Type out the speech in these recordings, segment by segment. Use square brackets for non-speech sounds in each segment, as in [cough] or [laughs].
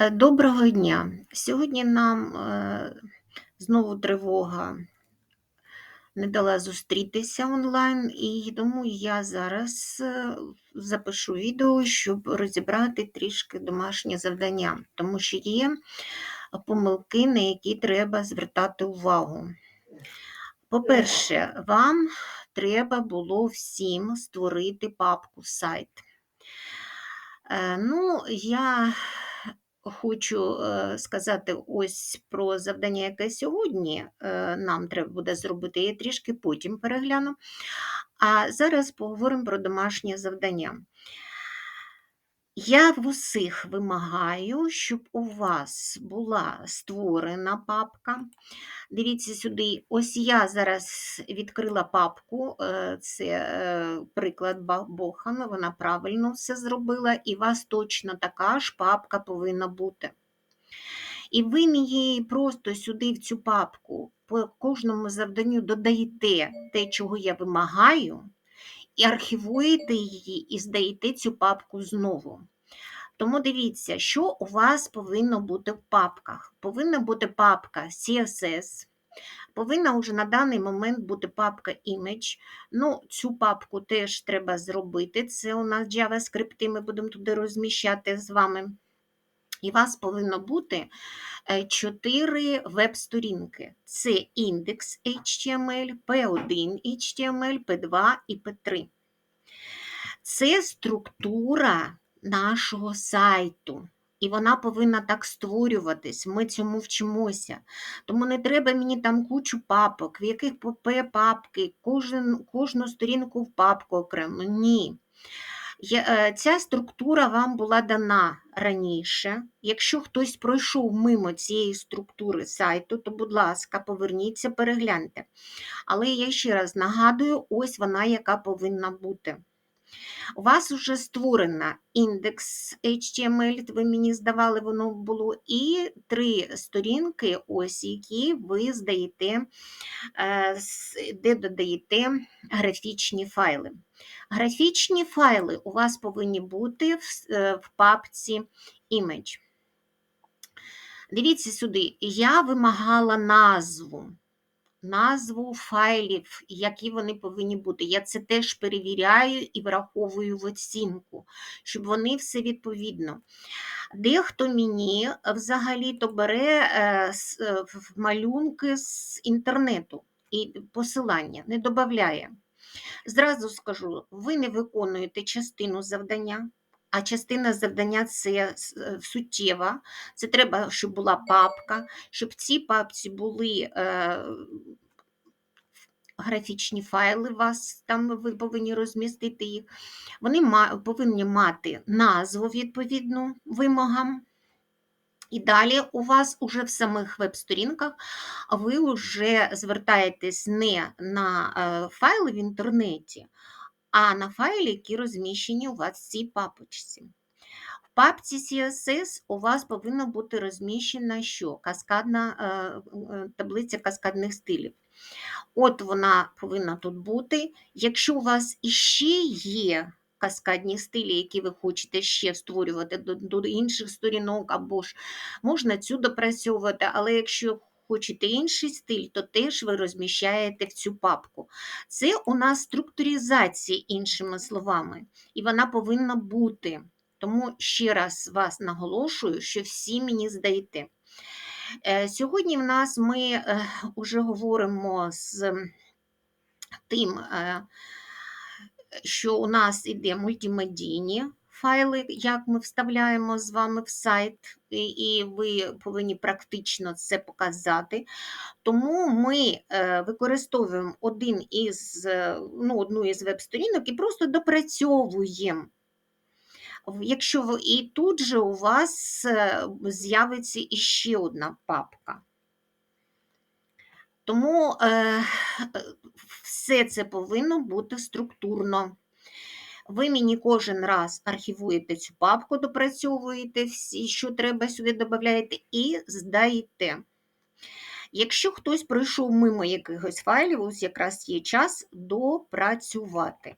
Е, Доброго дня! Сьогодні нам е, знову тривога не дала зустрітися онлайн, і тому я зараз е, запишу відео, щоб розібрати трішки домашнє завдання, тому що є помилки, на які треба звертати увагу. По-перше, вам треба було всім створити папку сайт. Ну, я хочу е, сказати ось про завдання, яке сьогодні е, нам треба буде зробити, я трішки потім перегляну. А зараз поговоримо про домашнє завдання. Я в усіх вимагаю, щоб у вас була створена папка. Дивіться сюди, ось я зараз відкрила папку, е, це е, приклад Бохан, вона правильно все зробила, і у вас точно така ж папка повинна бути. І ви мені просто сюди в цю папку по кожному завданню додаєте те, чого я вимагаю, і архівуєте її і здаєте цю папку знову. Тому дивіться, що у вас повинно бути в папках. Повинна бути папка CSS, повинна вже на даний момент бути папка Image. Ну, Цю папку теж треба зробити. Це у нас JavaScript, і ми будемо туди розміщати з вами. І у вас повинно бути 4 веб-сторінки. Це індекс HTML, P1 HTML, P2 і P3. Це структура нашого сайту. І вона повинна так створюватись, ми цьому вчимося. Тому не треба мені там кучу папок, в яких pp папки, кожен, кожну сторінку в папку окремо. Ні. Е, ця структура вам була дана раніше. Якщо хтось пройшов мимо цієї структури сайту, то, будь ласка, поверніться, перегляньте. Але я ще раз нагадую, ось вона, яка повинна бути. У вас вже створена індекс HTML, ви мені здавали, воно було, і три сторінки, ось які ви здаєте, е, де додаєте графічні файли. Графічні файли у вас повинні бути в е, папці Image. Дивіться сюди, я вимагала назву назву файлів, які вони повинні бути. Я це теж перевіряю і враховую в оцінку, щоб вони все відповідно. Дехто мені взагалі-то бере е, е, малюнки з інтернету і посилання не додає. Зразу скажу, ви не виконуєте частину завдання. А частина завдання це суттєва. Це треба, щоб була папка, щоб в цій папці були е, графічні файли, вас там ви повинні розмістити їх. Вони повинні мати назву відповідну вимогам. І далі у вас уже в самих веб-сторінках ви вже звертаєтесь не на е, файли в інтернеті, а на файли, які розміщені у вас в цій папочці. В папці CSS у вас повинна бути розміщена що? Каскадна е, е, таблиця каскадних стилів. От вона повинна тут бути. Якщо у вас іще є каскадні стилі, які ви хочете ще створювати до, до інших сторінок, або ж можна цю допрацьовувати, але якщо хочете інший стиль, то теж ви розміщаєте в цю папку. Це у нас структуризація, іншими словами, і вона повинна бути. Тому ще раз вас наголошую, що всі мені здаєте. Е, сьогодні в нас ми вже е, говоримо з тим, е, що у нас іде мультимедійні файли, як ми вставляємо з вами в сайт, і ви повинні практично це показати. Тому ми використовуємо один із, ну, одну із веб-сторінок і просто допрацьовуємо. Якщо ви і тут же у вас е, з'явиться іще одна папка. Тому е, все це повинно бути структурно. Ви мені кожен раз архівуєте цю папку, допрацьовуєте всі, що треба сюди додаєте, і здаєте. Якщо хтось пройшов мимо якихось файлів, ось якраз є час допрацювати.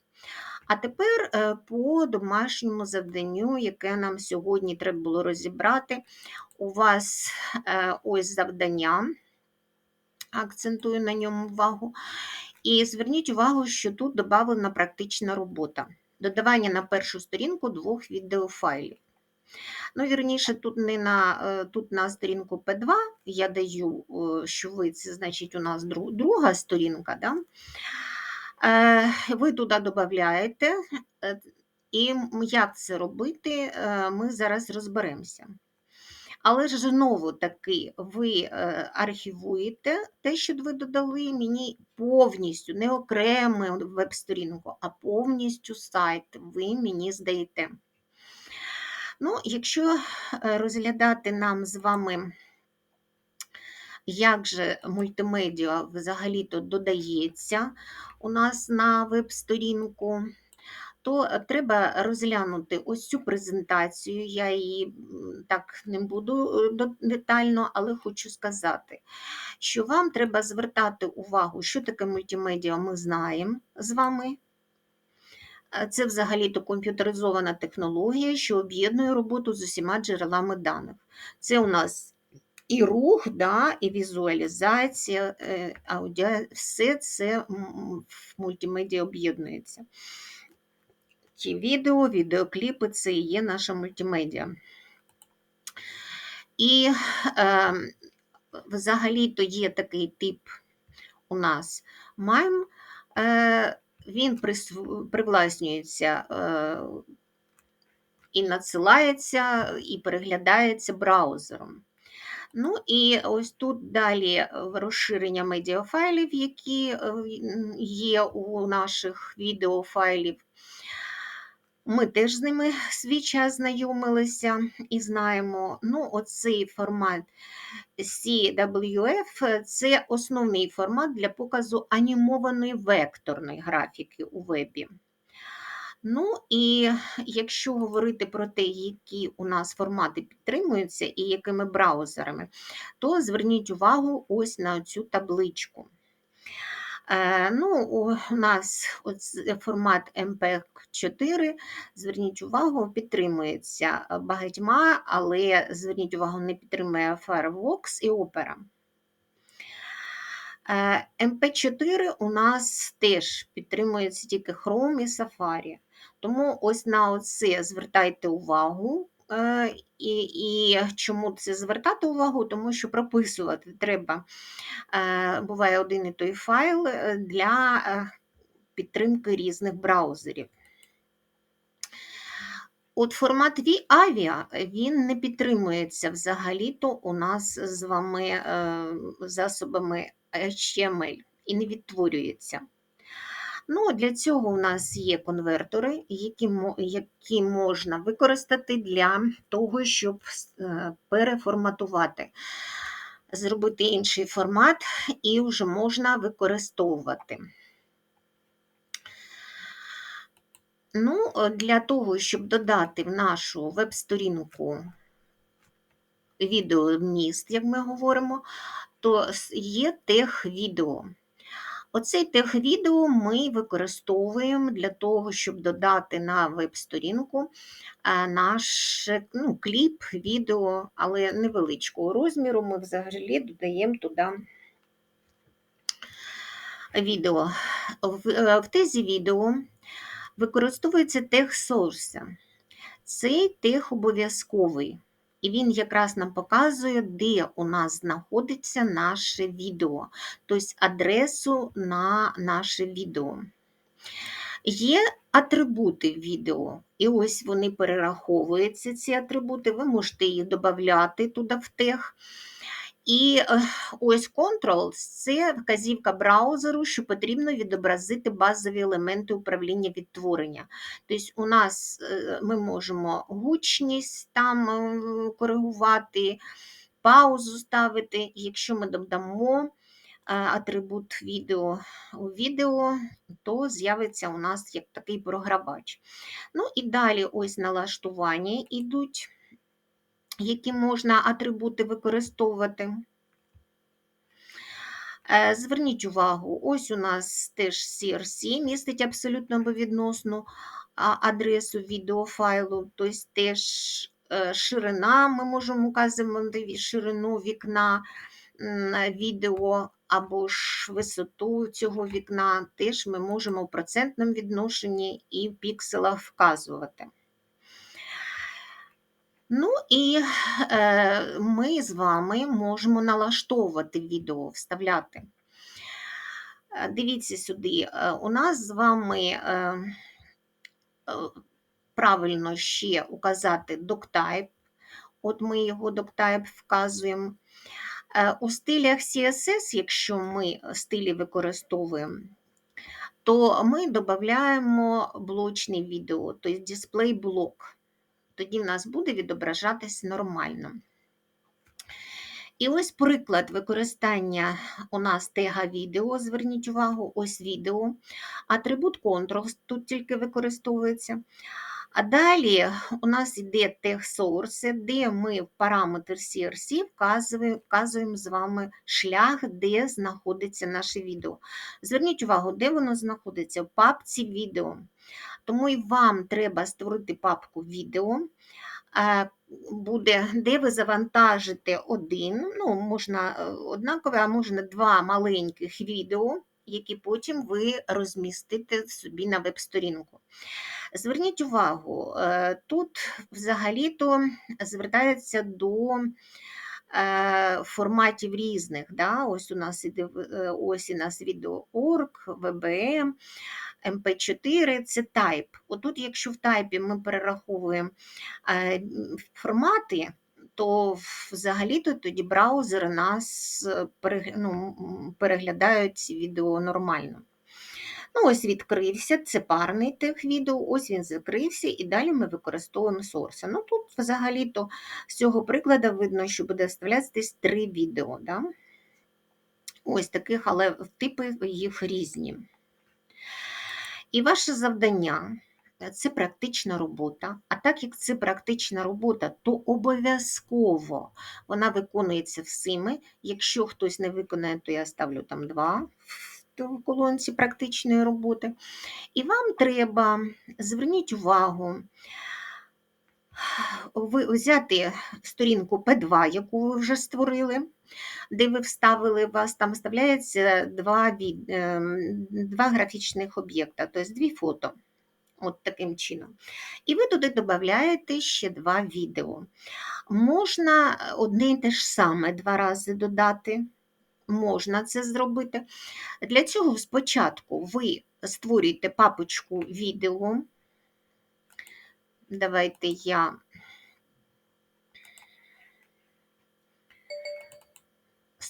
А тепер е, по домашньому завданню, яке нам сьогодні треба було розібрати. У вас е, ось завдання, акцентую на ньому увагу. І зверніть увагу, що тут додана практична робота. Додавання на першу сторінку двох відеофайлів. Ну, вірніше, тут не на е, тут на сторінку P2 я даю, е, що ви це значить у нас друга сторінка. Да? Е, ви туди додаєте, і як це робити, ми зараз розберемося. Але ж знову таки ви архівуєте те, що ви додали, мені повністю, не окрему веб-сторінку, а повністю сайт ви мені здаєте. Ну, Якщо е, розглядати нам з вами, як же мультимедіа взагалі-то додається у нас на веб-сторінку, то треба розглянути ось цю презентацію. Я її так не буду е, детально, але хочу сказати, що вам треба звертати увагу, що таке мультимедіа, ми знаємо з вами. Це взагалі-то комп'ютеризована технологія, що об'єднує роботу з усіма джерелами даних. Це у нас і рух, да, і візуалізація, е, аудіо, все це в мультимедіа об'єднується. Ті відео, відеокліпи це і є наша мультимедіа. І е, взагалі-то є такий тип у нас MIME. Е, він привласнюється е, і надсилається, і переглядається браузером. Ну і ось тут далі розширення медіафайлів, які е, є у наших відеофайлів. Ми теж з ними свій час знайомилися і знаємо. Ну, оцей формат CWF це основний формат для показу анімованої векторної графіки у вебі. Ну і якщо говорити про те, які у нас формати підтримуються і якими браузерами, то зверніть увагу ось на цю табличку. Е, ну, У нас формат MPEG-4, зверніть увагу, підтримується багатьма, але зверніть увагу, не підтримує Firefox і Opera. MP4 у нас теж підтримується тільки Chrome і Safari. Тому ось на це звертайте увагу. Е, і і чому це звертати увагу? Тому що прописувати треба, е, буває один і той файл е, для підтримки різних браузерів. От формат VAVIA він не підтримується взагалі-то у нас з вами засобами HTML і не відтворюється. Ну, Для цього у нас є конвертори, які які можна використати для того, щоб е, переформатувати, зробити інший формат і вже можна використовувати. Ну, Для того, щоб додати в нашу веб-сторінку відеоміст, як ми говоримо, то є тех відео. Оцей техвідео ми використовуємо для того, щоб додати на веб-сторінку е, наш ну, кліп, відео, але невеличкого розміру. Ми взагалі додаємо туди відео. В, е, в тезі відео використовується тех сорса. Цей тех обов'язковий. І він якраз нам показує, де у нас знаходиться наше відео, тобто адресу на наше відео. Є атрибути відео, і ось вони перераховуються, ці атрибути, ви можете їх додати туди в тех. І е, ось Control це вказівка браузеру, що потрібно відобразити базові елементи управління відтворення. Тобто, у нас е, ми можемо гучність там е, коригувати, паузу ставити. Якщо ми додамо атрибут відео у відео, то з'явиться у нас як такий програвач. Ну і далі ось налаштування йдуть які можна атрибути використовувати. Е, Зверніть увагу, ось у нас теж CRC містить абсолютно відносну адресу відеофайлу, тобто теж е, ширина, ми можемо указувати ширину вікна відео або ж висоту цього вікна, теж ми можемо в процентному відношенні і в пікселах вказувати. Ну і е, ми з вами можемо налаштовувати відео, вставляти. Е, Дивіться сюди, е, у нас з вами е, правильно ще указати doctype. От ми його doctype вказуємо. У стилях CSS, якщо ми стилі використовуємо, то ми додаємо блочне відео, тобто дисплей блок. Тоді в нас буде відображатись нормально. І ось приклад використання у нас тега відео. Зверніть увагу, ось відео. Атрибут Control тут тільки використовується. А далі у нас йде тег де ми в параметр CRC вказуємо з вами шлях, де знаходиться наше відео. Зверніть увагу, де воно знаходиться в папці відео. Тому і вам треба створити папку відео. Е, буде, де ви завантажите один, ну, можна е, однакове, а можна два маленьких відео, які потім ви розмістите собі на веб-сторінку. Зверніть увагу, е, тут взагалі-то звертається до форматів різних. Да? Ось у нас іде ось у нас відео.org, VBM, MP4 це тайп. Отут, якщо в тайпі ми перераховуємо е, формати, то взагалі-то тоді браузери нас ну, переглядають ці відео нормально. Ну, Ось відкрився, це парний тег відео, ось він закрився, і далі ми використовуємо сорси. Ну, Тут взагалі-то з цього прикладу видно, що буде вставлятися три відео. Да? Ось таких, але типи їх різні. І ваше завдання це практична робота. А так як це практична робота, то обов'язково вона виконується всіми. Якщо хтось не виконає, то я ставлю там два в колонці практичної роботи. І вам треба, зверніть увагу, ви взяти сторінку P2, яку ви вже створили, де ви вставили, вас там вставляється два ем, два графічних об'єкта, тобто дві фото. От таким чином. І ви туди додаєте ще два відео. Можна одне і те ж саме два рази додати, можна це зробити. Для цього спочатку ви створюєте папочку відео. Давайте я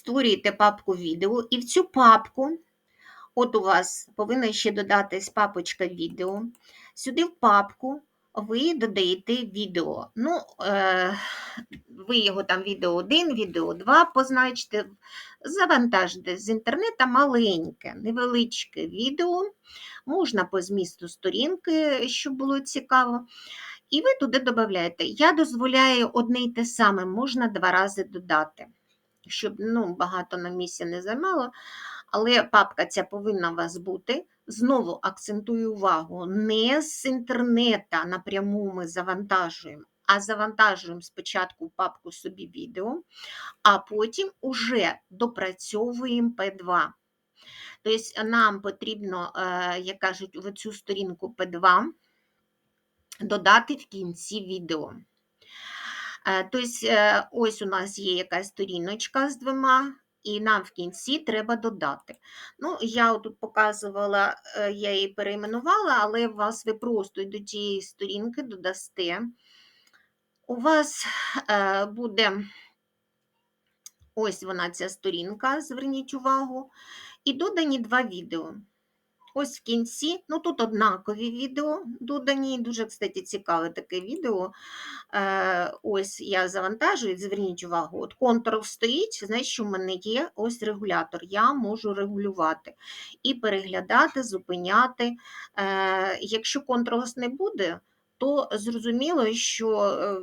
створюєте папку відео, і в цю папку, от у вас повинна ще додатись папочка відео. Сюди в папку ви додаєте відео. Ну, е, ви його там відео 1, відео 2 позначите, завантажите з інтернету маленьке, невеличке відео, можна по змісту сторінки, щоб було цікаво. І ви туди додаєте. Я дозволяю одне й те саме, можна два рази додати, щоб ну, багато на місці не займало. Але папка ця повинна у вас бути. Знову акцентую увагу, не з інтернета напряму ми завантажуємо, а завантажуємо спочатку папку собі відео, а потім уже допрацьовуємо P2. Тобто нам потрібно, е, як кажуть, в цю сторінку P2 додати в кінці відео. Тобто, ось у нас є якась сторіночка з двома і нам в кінці треба додати. Ну, Я тут показувала, е, я її перейменувала, але вас ви просто до тієї сторінки додасте. У вас буде ось вона ця сторінка, зверніть увагу, і додані два відео. Ось в кінці, ну тут однакові відео додані, дуже, кстати, цікаве таке відео. Е, Ось я завантажую, зверніть увагу, от контур стоїть, значить, в мене є ось регулятор. Я можу регулювати і переглядати, зупиняти. Е, Якщо контролс не буде, то зрозуміло, що е,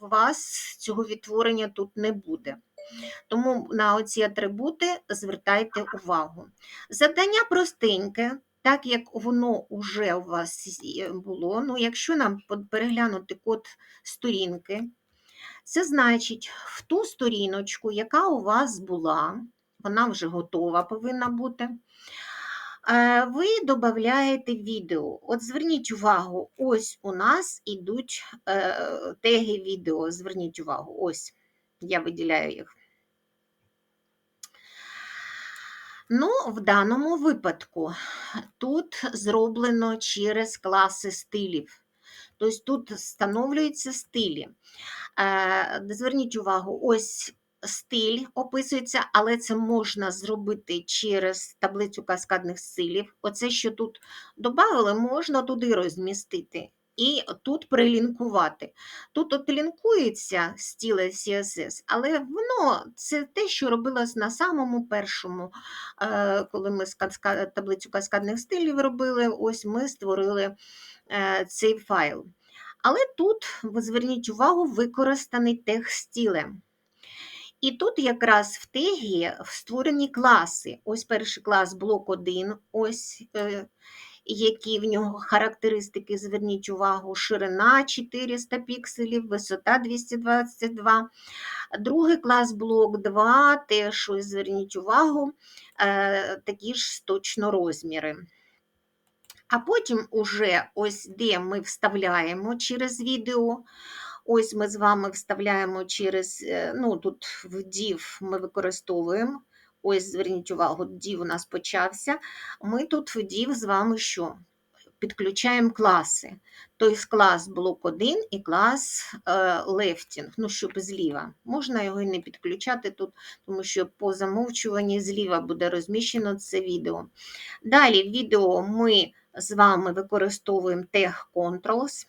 у вас цього відтворення тут не буде. Тому на оці атрибути звертайте увагу. Завдання простеньке, так як воно вже у вас було. Ну, якщо нам переглянути код сторінки, це значить в ту сторіночку, яка у вас була, вона вже готова повинна бути. е, Ви додаєте відео. От зверніть увагу, ось у нас ідуть е, теги відео. Зверніть увагу, ось я виділяю їх. Ну, в даному випадку тут зроблено через класи стилів. Тобто тут встановлюються стилі. Е, Зверніть увагу, ось стиль описується, але це можна зробити через таблицю каскадних стилів. Оце, що тут додали, можна туди розмістити. І тут прилінкувати. Тут от лінкується стіле CSS, але воно це те, що робилось на самому першому, е, коли ми таблицю каскадних стилів робили, ось ми створили е, цей файл. Але тут, зверніть увагу, використаний тег стілем. І тут якраз в тегі створені класи. Ось перший клас блок 1, ось е, які в нього характеристики, зверніть увагу, ширина 400 пікселів, висота 222. Другий клас блок 2, теж зверніть увагу, е, такі ж точно розміри. А потім уже ось де ми вставляємо через відео. Ось ми з вами вставляємо через, е, ну тут в div ми використовуємо. Ось, зверніть увагу, div у нас почався. Ми тут в div з вами що? Підключаємо класи. Тобто клас блок 1 і клас е, lefting, ну, щоб зліва. Можна його і не підключати тут, тому що по замовчуванні зліва буде розміщено це відео. Далі в відео ми з вами використовуємо тег controls.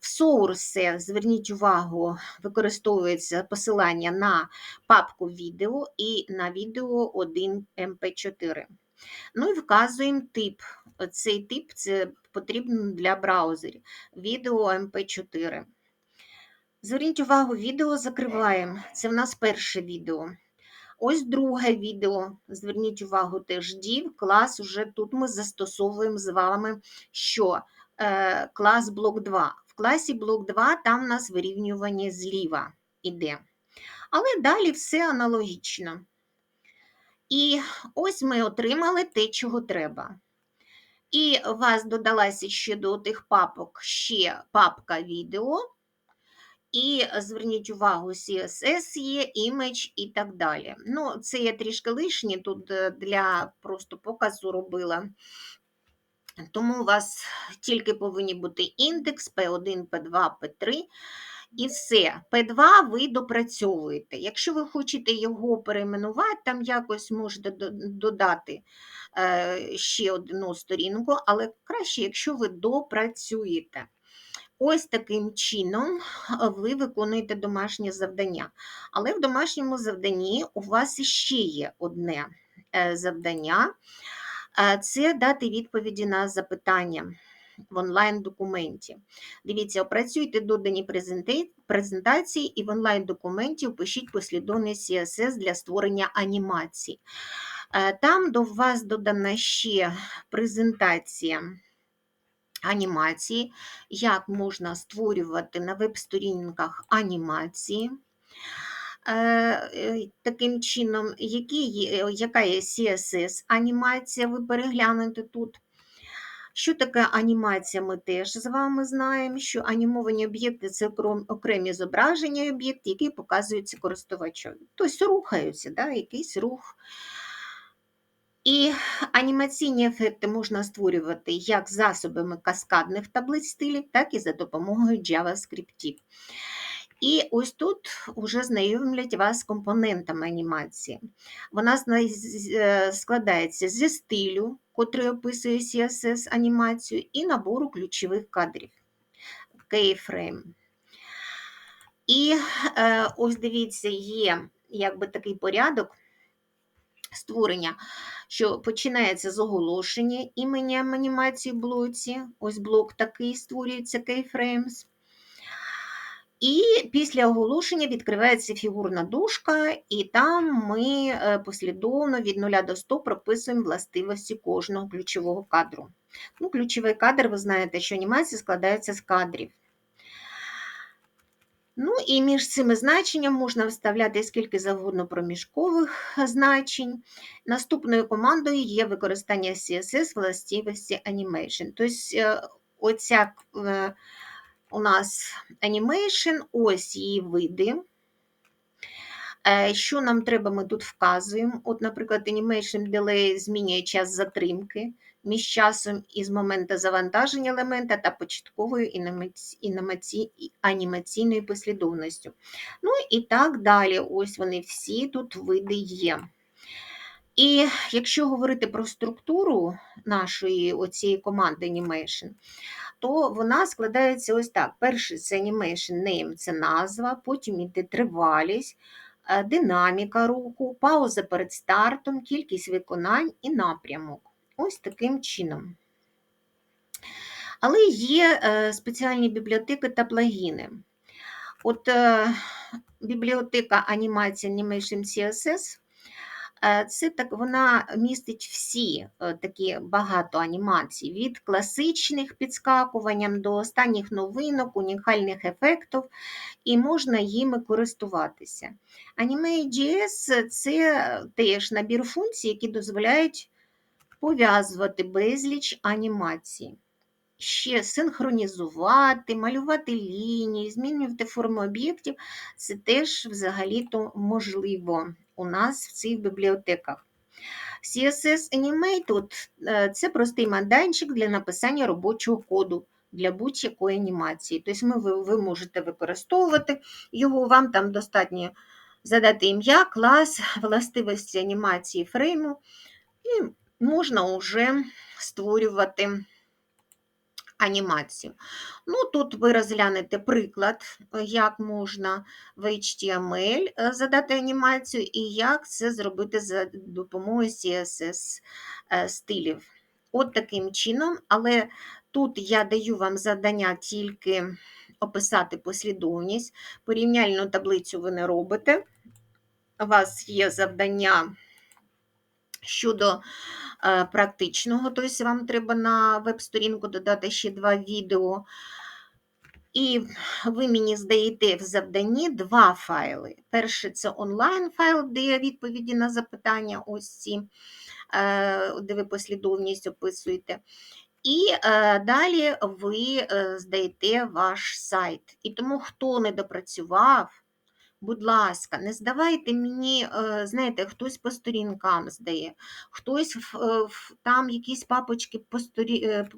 В source, зверніть увагу, використовується посилання на папку відео і на відео 1 MP4. Ну і вказуємо тип. Цей тип це потрібно для браузерів. Відео MP4. Зверніть увагу, відео закриваємо. Це в нас перше відео. Ось друге відео. Зверніть увагу, теж div, клас. Уже тут ми застосовуємо з вами що? Е, клас блок 2. В класі блок 2 там у нас вирівнювання зліва іде. Але далі все аналогічно. І ось ми отримали те, чого треба. І у вас додалася ще до тих папок ще папка відео. І зверніть увагу, CSS є, імідж і так далі. Ну, це я трішки лишні тут е, для просто показу робила. Тому у вас тільки повинні бути індекс P1, P2, P3. І все, P2 ви допрацьовуєте. Якщо ви хочете його перейменувати, там якось можете додати е, ще одну сторінку, але краще, якщо ви допрацюєте. Ось таким чином ви виконуєте домашнє завдання. Але в домашньому завданні у вас ще є одне е, завдання е, це дати відповіді на запитання в онлайн-документі. Дивіться, опрацюйте додані презентації і в онлайн-документі впишіть послідовність CSS для створення анімацій. Е, Там до вас додана ще презентація анімації, як можна створювати на веб-сторінках анімації. Е, е, Таким чином, які є, яка є CSS-анімація, ви переглянете тут. Що таке анімація, ми теж з вами знаємо, що анімовані об'єкти це окремі зображення об'єктів, які показуються користувачу. Тобто рухаються, да, якийсь рух. І анімаційні ефекти можна створювати як засобами каскадних таблиць стилів, так і за допомогою JavaScript. І ось тут вже знайомлять вас з компонентами анімації. Вона е, складається зі стилю, котрий описує CSS анімацію, і набору ключових кадрів. Keyframe. І е, ось дивіться, є якби такий порядок створення, що починається з оголошення імені анімації в блоці. Ось блок такий створюється Keyframes. І після оголошення відкривається фігурна дужка, і там ми е, послідовно від 0 до 100 прописуємо властивості кожного ключового кадру. Ну, Ключовий кадр, ви знаєте, що анімація складається з кадрів. Ну і між цими значеннями можна вставляти скільки завгодно проміжкових значень. Наступною командою є використання CSS властивості Animation. Тобто, е, оця е, у нас Animation, ось її види. Е, що нам треба, ми тут вказуємо. От, Наприклад, Animation Delay змінює час затримки між часом із моменту завантаження елемента та початковою анімаційною послідовністю. Ну і так далі. Ось вони всі тут види є. І якщо говорити про структуру нашої оцієї команди Animation, то вона складається ось так. Перший це Animation Name це назва, потім йде тривалість, е, динаміка руху, пауза перед стартом, кількість виконань і напрямок. Ось таким чином. Але є е, спеціальні бібліотеки та плагіни. От е, бібліотека Animation Animation CSS це так вона містить всі е, такі багато анімацій, від класичних підскакуванням до останніх новинок, унікальних ефектів, і можна їми користуватися. Anime.js – це теж набір функцій, які дозволяють пов'язувати безліч анімацій. Ще синхронізувати, малювати лінії, змінювати форми об'єктів це теж взагалі-то можливо у нас в цих бібліотеках. CSS Animate е, це простий майданчик для написання робочого коду для будь-якої анімації. Тобто ви, ви можете використовувати його, вам там достатньо задати ім'я, клас, [laughs] властивості анімації фрейму, і можна вже створювати анімацію. Ну, Тут ви розглянете приклад, як можна в HTML е, задати анімацію і як це зробити за допомогою CSS е, стилів. От таким чином, але тут я даю вам завдання тільки описати послідовність. Порівняльну таблицю ви не робите. У вас є завдання щодо Е, практичного, тобто вам треба на веб-сторінку додати ще два відео. І ви мені здаєте в завданні два файли. Перший це онлайн-файл, де є відповіді на запитання, ось ці, е, де ви послідовність описуєте. І е, далі ви здаєте ваш сайт. І тому, хто не допрацював, Будь ласка, не здавайте мені, е, знаєте, хтось по сторінкам здає, хтось е, там якісь папочки по сторі... Е,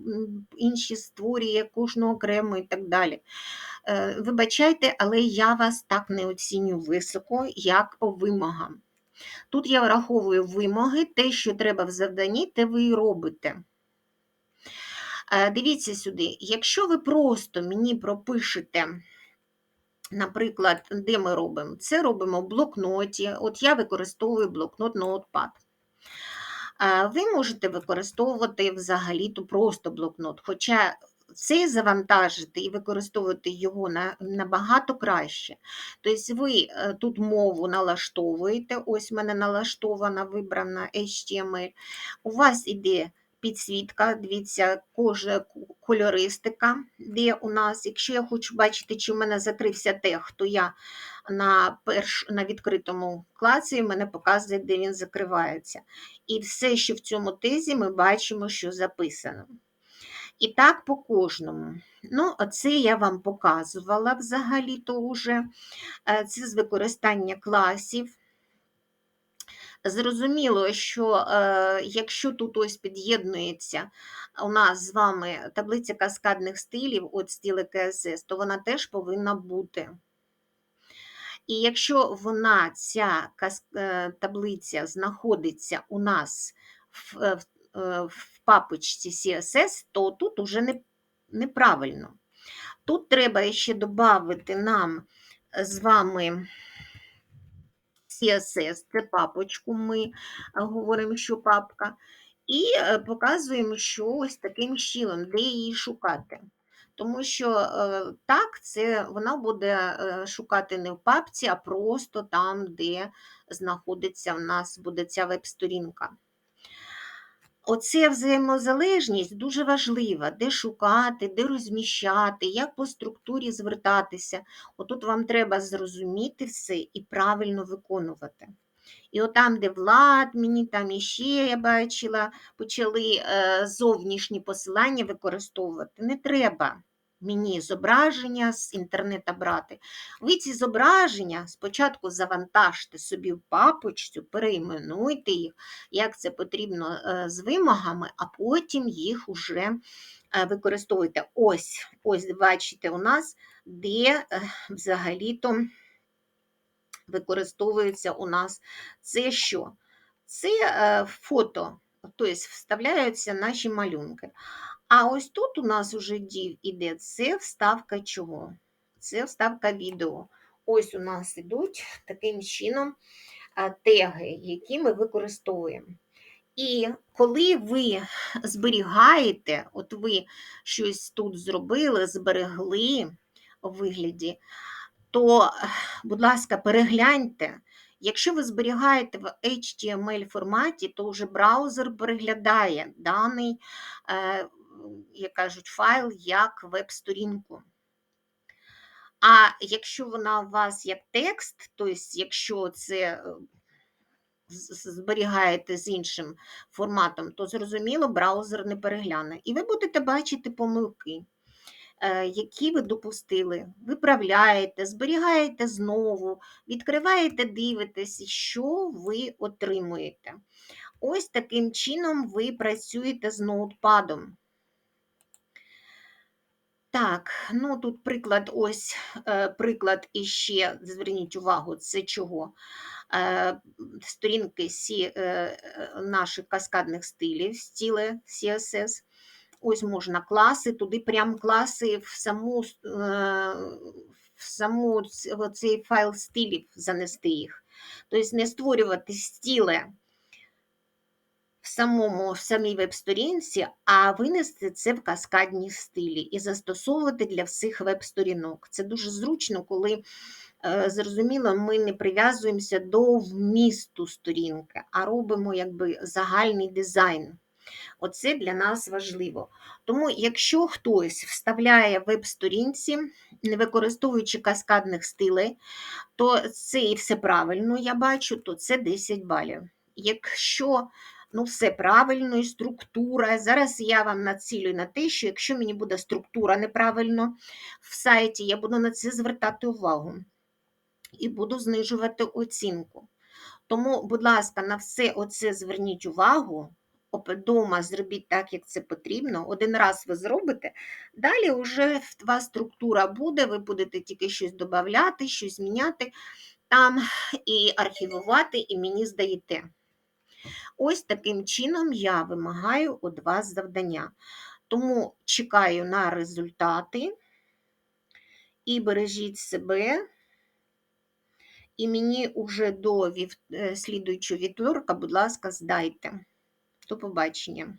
інші створює кожного окремо і так далі. Вибачайте, але я вас так не оціню високо, як по вимогам. Тут я враховую вимоги, те, що треба в завданні, те ви і робите. Дивіться сюди, якщо ви просто мені пропишете. Наприклад, де ми робимо? Це робимо в блокноті. От я використовую блокнот Notepad. Ви можете використовувати взагалі-то просто блокнот, хоча цей завантажити і використовувати його набагато краще. Тобто ви е, тут мову налаштовуєте, ось в мене налаштована, вибрана HTML. У вас іде підсвітка, дивіться, кожа кольористика, де у нас, якщо я хочу бачити, чи в мене закрився тег, то я на перш, на відкритому класі в мене показує, де він закривається. І все, що в цьому тезі, ми бачимо, що записано. І так по кожному. Ну, Це я вам показувала взагалі-то вже. Е, це з використання класів. Зрозуміло, що е, якщо тут ось під'єднується у нас з вами таблиця каскадних стилів, от стіли КСС, то вона теж повинна бути. І якщо вона, ця е, таблиця знаходиться у нас в, е, в, е, в папочці CSS, то тут уже не, неправильно. Тут треба ще додати нам з вами. CSS, це папочку, ми е, говоримо, що папка, і е, показуємо, що ось таким щілом, де її шукати. Тому що е, так, це вона буде шукати не в папці, а просто там, де знаходиться в нас буде ця веб-сторінка. Оце взаємозалежність дуже важлива, де шукати, де розміщати, як по структурі звертатися. Отут вам треба зрозуміти все і правильно виконувати. І отам, де влад, мені там іще я бачила, почали е, зовнішні посилання використовувати. Не треба мені зображення з інтернету брати. Ви ці зображення спочатку завантажте собі в папочцю, перейменуйте їх, як це потрібно е, з вимогами, а потім їх уже е, використовуйте. Ось, ось бачите, у нас де е, взагалі-то використовується у нас це що? Це фото, тобто вставляються наші малюнки. А ось тут у нас уже дів іде це вставка чого? Це вставка відео. Ось у нас ідуть таким чином е, теги, які ми використовуємо. І коли ви зберігаєте, от ви щось тут зробили, зберегли у вигляді, то, будь ласка, перегляньте. Якщо ви зберігаєте в HTML форматі, то вже браузер переглядає даний, е, як кажуть, файл як веб-сторінку. А якщо вона у вас як текст, тобто, якщо це е, зберігаєте з іншим форматом, то зрозуміло, браузер не перегляне. І ви будете бачити помилки. Е, які ви допустили, виправляєте, зберігаєте знову, відкриваєте, дивитесь, що ви отримуєте. Ось таким чином ви працюєте з ноутпадом. Так, ну тут приклад, ось е, приклад іще, зверніть увагу, це чого? Е, сторінки всі наших каскадних стилів, стіли CSS. Ось можна класи, туди прям класи в саму е, в саму цей файл стилів занести їх. Тобто не створювати стіли в самому, в самій веб-сторінці, а винести це в каскадні стилі і застосовувати для всіх веб-сторінок. Це дуже зручно, коли, е, зрозуміло, ми не прив'язуємося до вмісту сторінки, а робимо якби загальний дизайн. Оце для нас важливо. Тому, якщо хтось вставляє веб-сторінці, не використовуючи каскадних стилей, то це і все правильно, я бачу, то це 10 балів. Якщо ну, все правильно і структура, зараз я вам націлюю на те, що якщо мені буде структура неправильно в сайті, я буду на це звертати увагу і буду знижувати оцінку. Тому, будь ласка, на все оце зверніть увагу вдома зробіть так, як це потрібно. Один раз ви зробите, далі вже вас структура буде, ви будете тільки щось додати, щось міняти там і архівувати, і мені здаєте. Ось таким чином я вимагаю від вас завдання. Тому чекаю на результати і бережіть себе. І мені уже до е, слідуючого вівторка, будь ласка, здайте. До побачення.